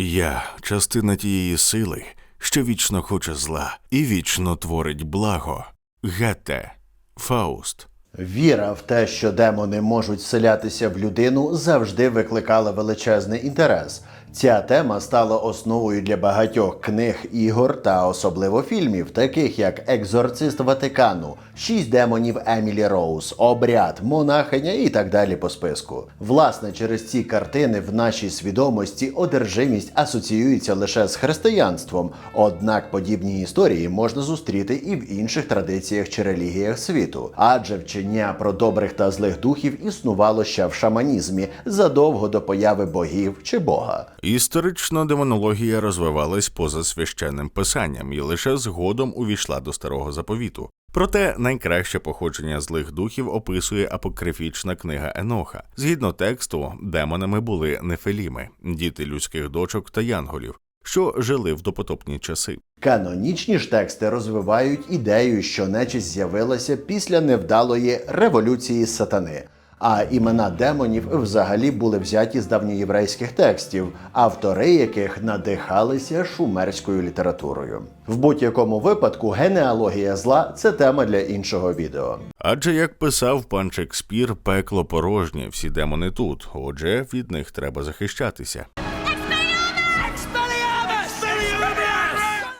Я частина тієї сили, що вічно хоче зла і вічно творить благо. Гете. Фауст. Віра в те, що демони можуть вселятися в людину, завжди викликала величезний інтерес. Ця тема стала основою для багатьох книг, ігор та особливо фільмів, таких як Екзорцист Ватикану, Шість демонів Емілі Роуз, Обряд, Монахиня і так далі по списку. Власне, через ці картини в нашій свідомості одержимість асоціюється лише з християнством, однак подібні історії можна зустріти і в інших традиціях чи релігіях світу, адже вчення про добрих та злих духів існувало ще в шаманізмі задовго до появи богів чи бога. Історично демонологія розвивалась поза священним писанням і лише згодом увійшла до старого заповіту. Проте найкраще походження злих духів описує апокрифічна книга Еноха. Згідно тексту, демонами були нефеліми, діти людських дочок та янголів, що жили в допотопні часи. Канонічні ж тексти розвивають ідею, що нечисть з'явилася після невдалої революції сатани. А імена демонів взагалі були взяті з давньоєврейських текстів, автори яких надихалися шумерською літературою. В будь-якому випадку генеалогія зла це тема для іншого відео. Адже як писав пан Шекспір, пекло порожнє, всі демони тут. Отже, від них треба захищатися.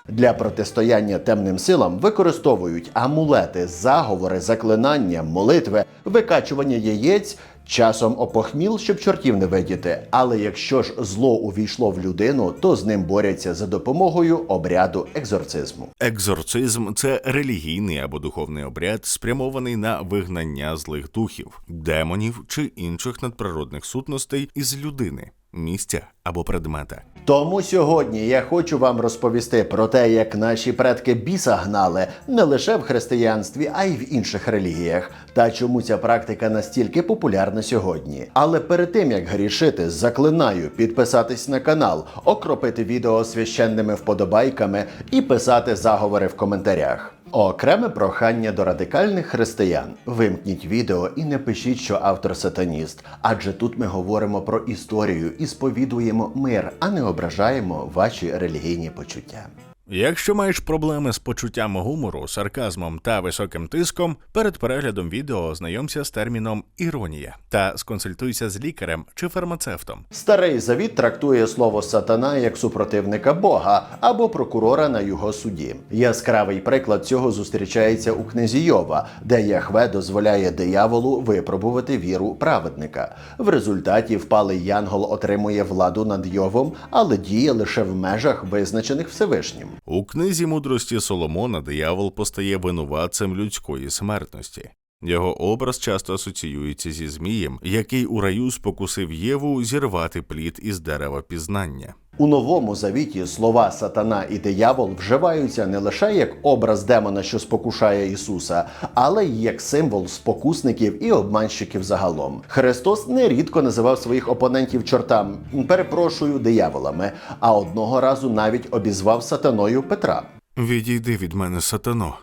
Для протистояння темним силам використовують амулети, заговори, заклинання, молитви, викачування яєць, часом опохміл, щоб чортів не видіти. Але якщо ж зло увійшло в людину, то з ним борються за допомогою обряду екзорцизму. Екзорцизм це релігійний або духовний обряд, спрямований на вигнання злих духів, демонів чи інших надприродних сутностей із людини, місця або предмета. Тому сьогодні я хочу вам розповісти про те, як наші предки біса гнали не лише в християнстві, а й в інших релігіях, та чому ця практика настільки популярна сьогодні. Але перед тим як грішити, заклинаю підписатись на канал, окропити відео священними вподобайками і писати заговори в коментарях. Окреме прохання до радикальних християн: вимкніть відео і не пишіть, що автор сатаніст, адже тут ми говоримо про історію і сповідуємо мир, а не ображаємо ваші релігійні почуття. Якщо маєш проблеми з почуттям гумору, сарказмом та високим тиском, перед переглядом відео ознайомся з терміном іронія та сконсультуйся з лікарем чи фармацевтом. Старий завіт трактує слово сатана як супротивника Бога або прокурора на його суді. Яскравий приклад цього зустрічається у книзі Йова, де Яхве дозволяє дияволу випробувати віру праведника. В результаті впалий янгол отримує владу над Йовом, але діє лише в межах, визначених Всевишнім. У книзі мудрості Соломона диявол постає винуватцем людської смертності. Його образ часто асоціюється зі змієм, який у раю спокусив Єву зірвати плід із дерева пізнання. У новому завіті слова сатана і диявол вживаються не лише як образ демона, що спокушає Ісуса, але й як символ спокусників і обманщиків загалом. Христос нерідко називав своїх опонентів чортам, перепрошую, дияволами, а одного разу навіть обізвав сатаною Петра. Відійди від мене, сатано.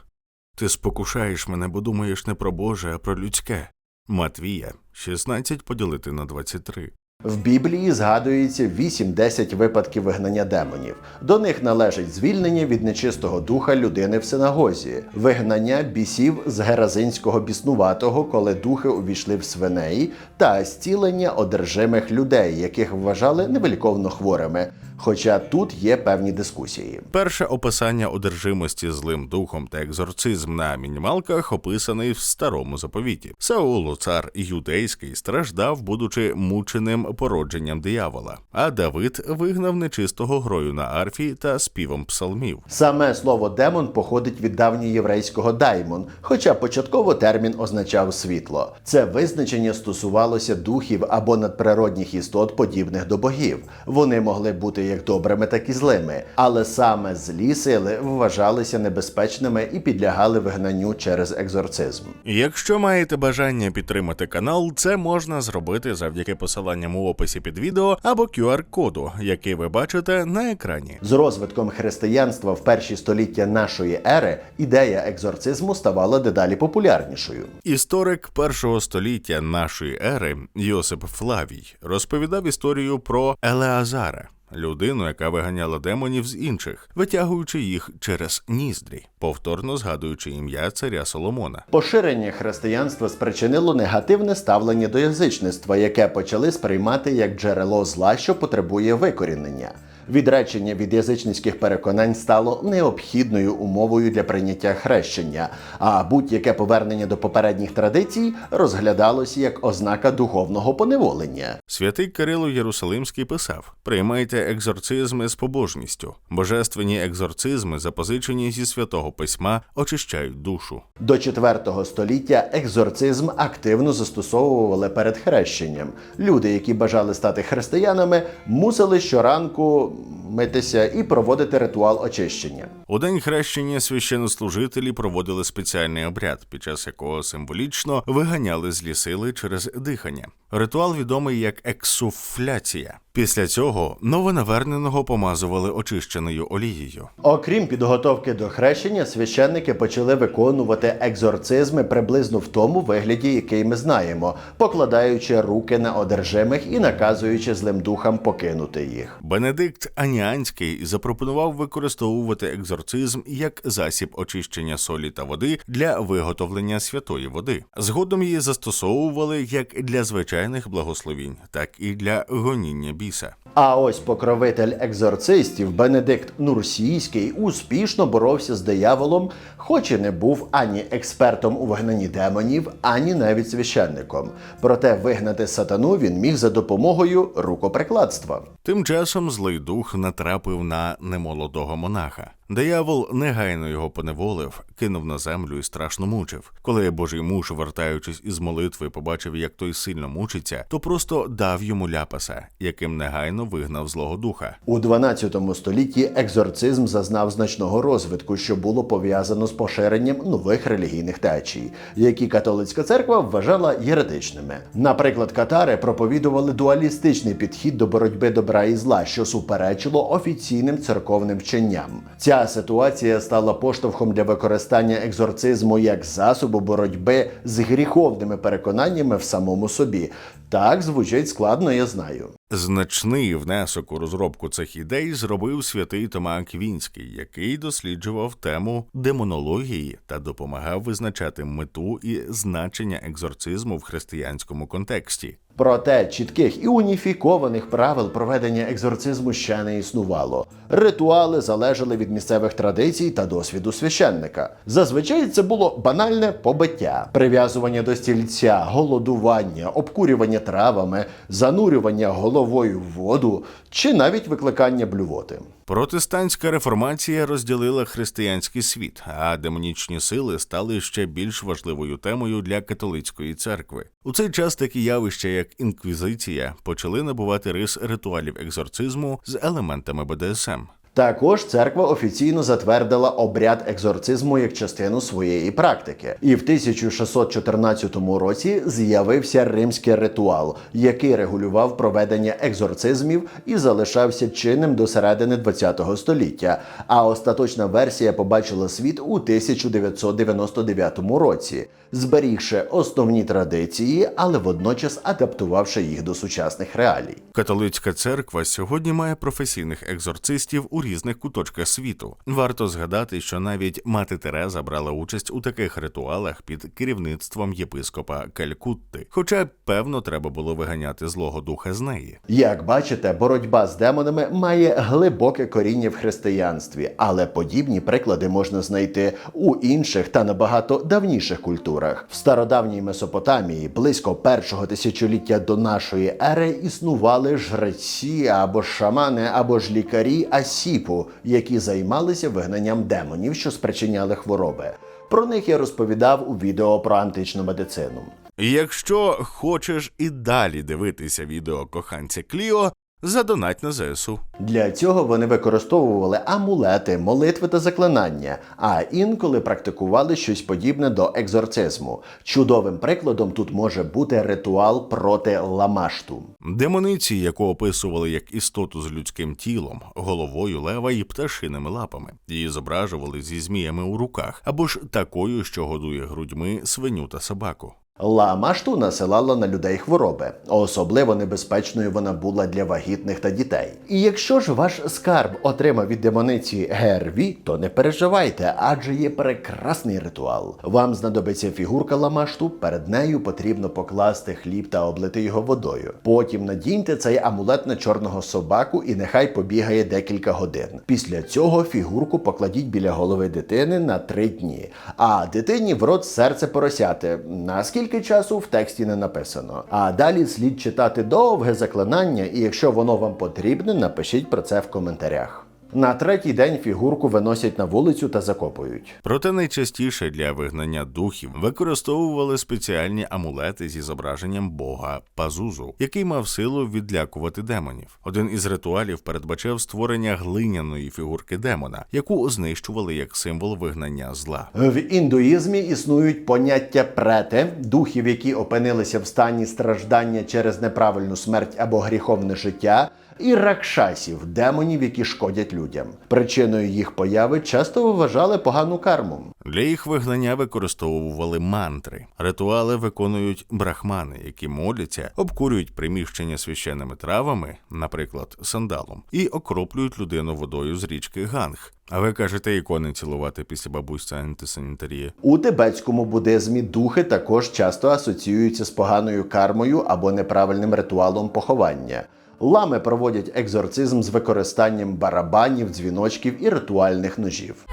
Ти спокушаєш мене, бо думаєш не про Боже, а про людське. Матвія 16 поділити на 23. В Біблії згадується 8-10 випадків вигнання демонів. До них належить звільнення від нечистого духа людини в синагозі, вигнання бісів з геразинського біснуватого, коли духи увійшли в свиней, та зцілення одержимих людей, яких вважали невеликовно хворими. Хоча тут є певні дискусії. Перше описання одержимості злим духом та екзорцизм на мінімалках описаний в старому заповіті. Саулу, цар юдейський, страждав, будучи мученим породженням диявола. А Давид вигнав нечистого грою на арфі та співом псалмів. Саме слово демон походить від давньоєврейського даймон, хоча початково термін означав світло. Це визначення стосувалося духів або надприродних істот, подібних до богів. Вони могли бути як добрими, так і злими, але саме злі сили вважалися небезпечними і підлягали вигнанню через екзорцизм. Якщо маєте бажання підтримати канал, це можна зробити завдяки посиланням у описі під відео або QR-коду, який ви бачите на екрані. З розвитком християнства в перші століття нашої ери ідея екзорцизму ставала дедалі популярнішою. Історик першого століття нашої ери Йосип Флавій розповідав історію про Елеазара. Людину, яка виганяла демонів з інших, витягуючи їх через ніздрі, повторно згадуючи ім'я царя Соломона. Поширення християнства спричинило негативне ставлення до язичництва, яке почали сприймати як джерело зла, що потребує викорінення. Відречення від язичницьких переконань стало необхідною умовою для прийняття хрещення, а будь-яке повернення до попередніх традицій розглядалось як ознака духовного поневолення. Святий Кирило Єрусалимський писав: приймайте екзорцизми з побожністю. Божественні екзорцизми, запозичені зі святого письма, очищають душу. До IV століття екзорцизм активно застосовували перед хрещенням. Люди, які бажали стати християнами, мусили щоранку митися і проводити ритуал очищення. У день хрещення священнослужителі проводили спеціальний обряд, під час якого символічно виганяли злі сили через дихання. Ритуал відомий як ексуфляція. Після цього новонаверненого помазували очищеною олією. Окрім підготовки до хрещення, священники почали виконувати екзорцизми приблизно в тому вигляді, який ми знаємо, покладаючи руки на одержимих і наказуючи злим духам покинути їх. Бенедикт Аніанський запропонував використовувати екзорцизм як засіб очищення солі та води для виготовлення святої води. Згодом її застосовували як для звичайних благословінь, так і для гоніння біса. А ось покровитель екзорцистів Бенедикт Нурсійський успішно боровся з дияволом, хоч і не був ані експертом у вигнанні демонів, ані навіть священником. Проте вигнати сатану він міг за допомогою рукоприкладства. Тим часом злий дух натрапив на немолодого монаха. Диявол негайно його поневолив, кинув на землю і страшно мучив. Коли божий муж, вертаючись із молитви, побачив, як той сильно мучиться, то просто дав йому ляпаса, яким негайно вигнав злого духа. У 12 столітті екзорцизм зазнав значного розвитку, що було пов'язано з поширенням нових релігійних течій, які католицька церква вважала єретичними. Наприклад, катари проповідували дуалістичний підхід до боротьби добра і зла, що суперечило офіційним церковним вченням. Ця ситуація стала поштовхом для використання екзорцизму як засобу боротьби з гріховними переконаннями в самому собі. Так звучить складно, я знаю. Значний внесок у розробку цих ідей зробив святий Тома Аквінський, який досліджував тему демонології та допомагав визначати мету і значення екзорцизму в християнському контексті. Проте чітких і уніфікованих правил проведення екзорцизму ще не існувало. Ритуали залежали від місцевих традицій та досвіду священника. Зазвичай це було банальне побиття, прив'язування до стільця, голодування, обкурювання травами, занурювання головою в воду чи навіть викликання блювоти. Протестантська реформація розділила християнський світ, а демонічні сили стали ще більш важливою темою для католицької церкви. У цей час такі явища, як інквізиція, почали набувати рис ритуалів екзорцизму з елементами БДСМ. Також церква офіційно затвердила обряд екзорцизму як частину своєї практики. І в 1614 році з'явився римський ритуал, який регулював проведення екзорцизмів і залишався чинним до середини ХХ століття. А остаточна версія побачила світ у 1999 році, зберігши основні традиції, але водночас адаптувавши їх до сучасних реалій. Католицька церква сьогодні має професійних екзорцистів у різних куточках світу. Варто згадати, що навіть мати Тереза брала участь у таких ритуалах під керівництвом єпископа Калькутти. Хоча, певно, треба було виганяти злого духа з неї. Як бачите, боротьба з демонами має глибоке коріння в християнстві, але подібні приклади можна знайти у інших та набагато давніших культурах. В стародавній Месопотамії, близько першого тисячоліття до нашої ери, існували жреці або шамани, або ж лікарі Асіпу, які займалися вигнанням демонів, що спричиняли хвороби. Про них я розповідав у відео про античну медицину. Якщо хочеш і далі дивитися відео коханця Кліо, задонать на ЗСУ. Для цього вони використовували амулети, молитви та заклинання, а інколи практикували щось подібне до екзорцизму. Чудовим прикладом тут може бути ритуал проти ламашту. Демониці, яку описували як істоту з людським тілом, головою лева і пташиними лапами, її зображували зі зміями у руках, або ж такою, що годує грудьми свиню та собаку. Ламашту насилала на людей хвороби. Особливо небезпечною вона була для вагітних та дітей. І якщо ж ваш скарб отримав від демониці ГРВ, то не переживайте, адже є прекрасний ритуал. Вам знадобиться фігурка ламашту, перед нею потрібно покласти хліб та облити його водою. Потім надіньте цей амулет на чорного собаку і нехай побігає декілька годин. Після цього фігурку покладіть біля голови дитини на три дні, а дитині в рот серце поросяти. Наскільки часу в тексті не написано. А далі слід читати довге заклинання, і якщо воно вам потрібне, напишіть про це в коментарях. На третій день фігурку виносять на вулицю та закопують. Проте найчастіше для вигнання духів використовували спеціальні амулети зі зображенням бога Пазузу, який мав силу відлякувати демонів. Один із ритуалів передбачав створення глиняної фігурки демона, яку знищували як символ вигнання зла. В індуїзмі існують поняття прети, духів, які опинилися в стані страждання через неправильну смерть або гріховне життя, і ракшасів, демонів, які шкодять людям. Причиною їх появи часто вважали погану карму. Для їх вигнання використовували мантри. Ритуали виконують брахмани, які моляться, обкурюють приміщення священними травами, наприклад, сандалом, і окроплюють людину водою з річки Ганг. А ви кажете, ікони цілувати після бабусь це антисанітарія. У тибетському буддизмі духи також часто асоціюються з поганою кармою або неправильним ритуалом поховання. Лами проводять екзорцизм з використанням барабанів, дзвіночків і ритуальних ножів.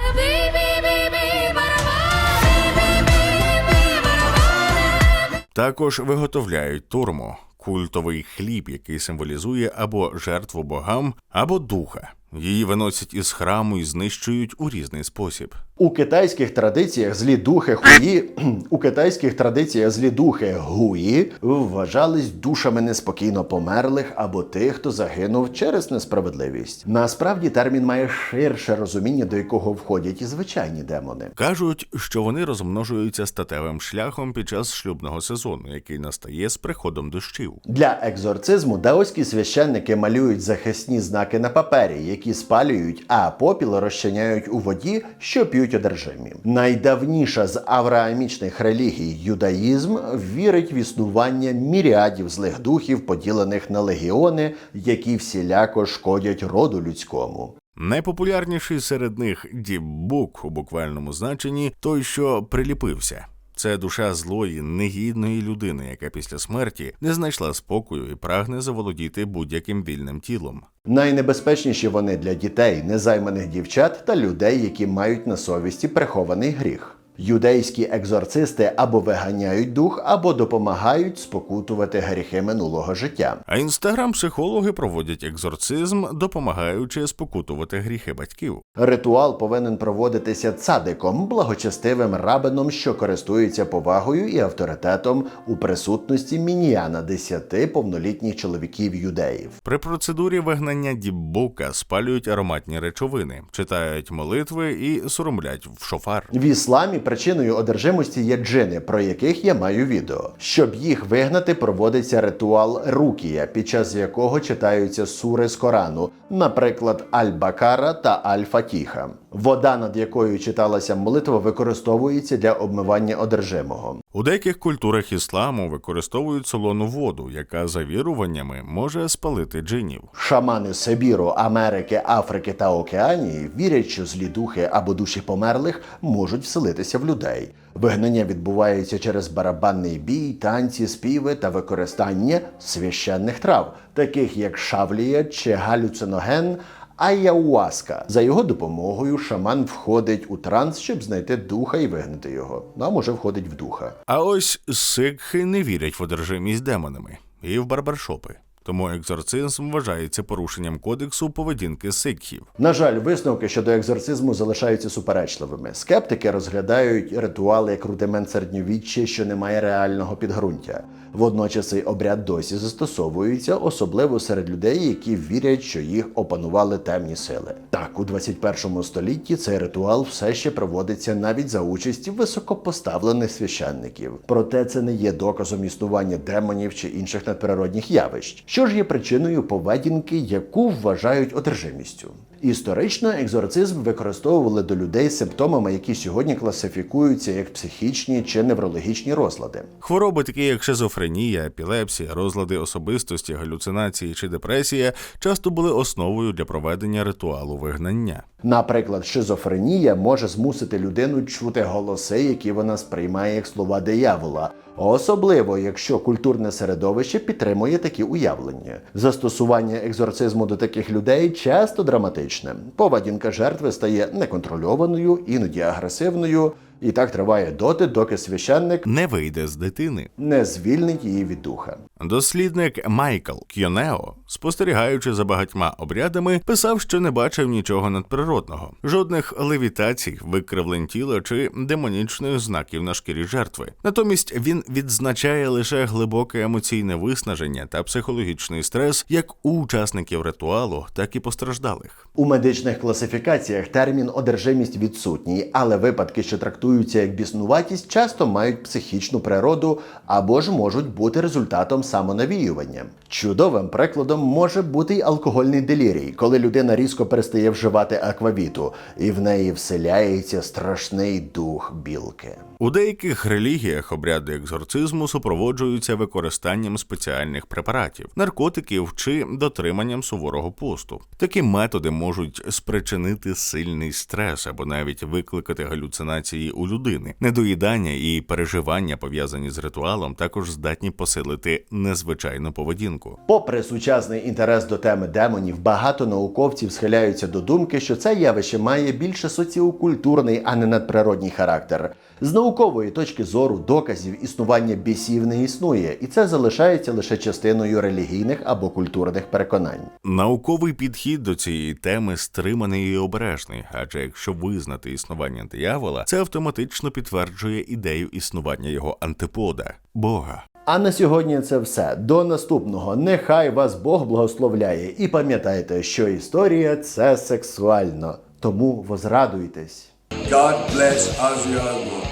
Також виготовляють турмо культовий хліб, який символізує або жертву богам, або духа. Її виносять із храму і знищують у різний спосіб. У китайських традиціях злі духи хуї у китайських традиціях злі духи гуї вважались душами неспокійно померлих або тих, хто загинув через несправедливість. Насправді термін має ширше розуміння, до якого входять і звичайні демони. Кажуть, що вони розмножуються статевим шляхом під час шлюбного сезону, який настає з приходом дощів. Для екзорцизму даоські священники малюють захисні знаки на папері, які спалюють, а попіл розчиняють у воді, що п'ють одержимі. Найдавніша з авраамічних релігій юдаїзм вірить в існування міріадів злих духів, поділених на легіони, які всіляко шкодять роду людському. Найпопулярніший серед них дібук у буквальному значенні той, що приліпився. Це душа злої, негідної людини, яка після смерті не знайшла спокою і прагне заволодіти будь-яким вільним тілом. Найнебезпечніші вони для дітей, незайманих дівчат та людей, які мають на совісті прихований гріх. Юдейські екзорцисти або виганяють дух, або допомагають спокутувати гріхи минулого життя. А інстаграм-психологи проводять екзорцизм, допомагаючи спокутувати гріхи батьків. Ритуал повинен проводитися цадиком, благочестивим рабином, що користується повагою і авторитетом у присутності мініяна десяти повнолітніх чоловіків юдеїв. При процедурі вигнання діббука спалюють ароматні речовини, читають молитви і соромлять в шофар. В ісламі причиною одержимості є джини, про яких я маю відео. Щоб їх вигнати, проводиться ритуал рукія, під час якого читаються сури з Корану, наприклад, Аль-Бакара та Аль-Фатіха. Вода, над якою читалася молитва, використовується для обмивання одержимого. У деяких культурах ісламу використовують солону воду, яка за віруваннями може спалити джинів. Шамани Сибіру, Америки, Африки та Океанії вірять, що злі духи або душі померлих можуть вселитися в людей. Вигнання відбувається через барабанний бій, танці, співи та використання священних трав, таких як шавлія чи галюциноген. Аяуаска. За його допомогою шаман входить у транс, щоб знайти духа і вигнати його. Ну, а може входить в духа. А ось сикхи не вірять в одержимість демонами і в барбершопи. Тому екзорцизм вважається порушенням кодексу поведінки сикхів. На жаль, висновки щодо екзорцизму залишаються суперечливими. Скептики розглядають ритуал як рудимент середньовіччя, що не має реального підґрунтя. Водночас цей обряд досі застосовується, особливо серед людей, які вірять, що їх опанували темні сили. Так, у 21 столітті цей ритуал все ще проводиться навіть за участі високопоставлених священників. Проте це не є доказом існування демонів чи інших надприродних явищ. що ж є причиною поведінки, яку вважають одержимістю. Історично екзорцизм використовували до людей з симптомами, які сьогодні класифікуються як психічні чи неврологічні розлади. Хвороби, такі як шизофренія, епілепсія, розлади особистості, галюцинації чи депресія, часто були основою для проведення ритуалу вигнання. Наприклад, шизофренія може змусити людину чути голоси, які вона сприймає як слова диявола. Особливо, якщо культурне середовище підтримує такі уявлення. Застосування екзорцизму до таких людей часто драматичне. Поведінка жертви стає неконтрольованою, іноді агресивною, і так триває доти, доки священник Не вийде з дитини. не звільнить її від духа. Дослідник Майкл Кьонео, спостерігаючи за багатьма обрядами, писав, що не бачив нічого надприродного, жодних левітацій, викривлень тіла чи демонічних знаків на шкірі жертви. Натомість він відзначає лише глибоке емоційне виснаження та психологічний стрес як у учасників ритуалу, так і постраждалих. У медичних класифікаціях термін одержимість відсутній, але випадки, що трактуються як біснуватість, часто мають психічну природу або ж можуть бути результатом самонавіювання. Чудовим прикладом може бути й алкогольний делірій, коли людина різко перестає вживати аквавіту, і в неї вселяється страшний дух білки. У деяких релігіях обряди екзорцизму супроводжуються використанням спеціальних препаратів, наркотиків чи дотриманням суворого посту. Такі методи можуть спричинити сильний стрес або навіть викликати галюцинації у людини. Недоїдання і переживання, пов'язані з ритуалом, також здатні посилити незвичайну поведінку. Попри сучасний інтерес до теми демонів, багато науковців схиляються до думки, що це явище має більше соціокультурний, а не надприродній характер. З наукової точки зору доказів існування бісів не існує, і це залишається лише частиною релігійних або культурних переконань. Науковий підхід до цієї теми стриманий і обережний, адже якщо визнати існування диявола, це автоматично підтверджує ідею існування його антипода Бога. А на сьогодні це все. До наступного. Нехай вас Бог благословляє. І пам'ятайте, що історія це сексуально. Тому возрадуйтесь. God bless Asia.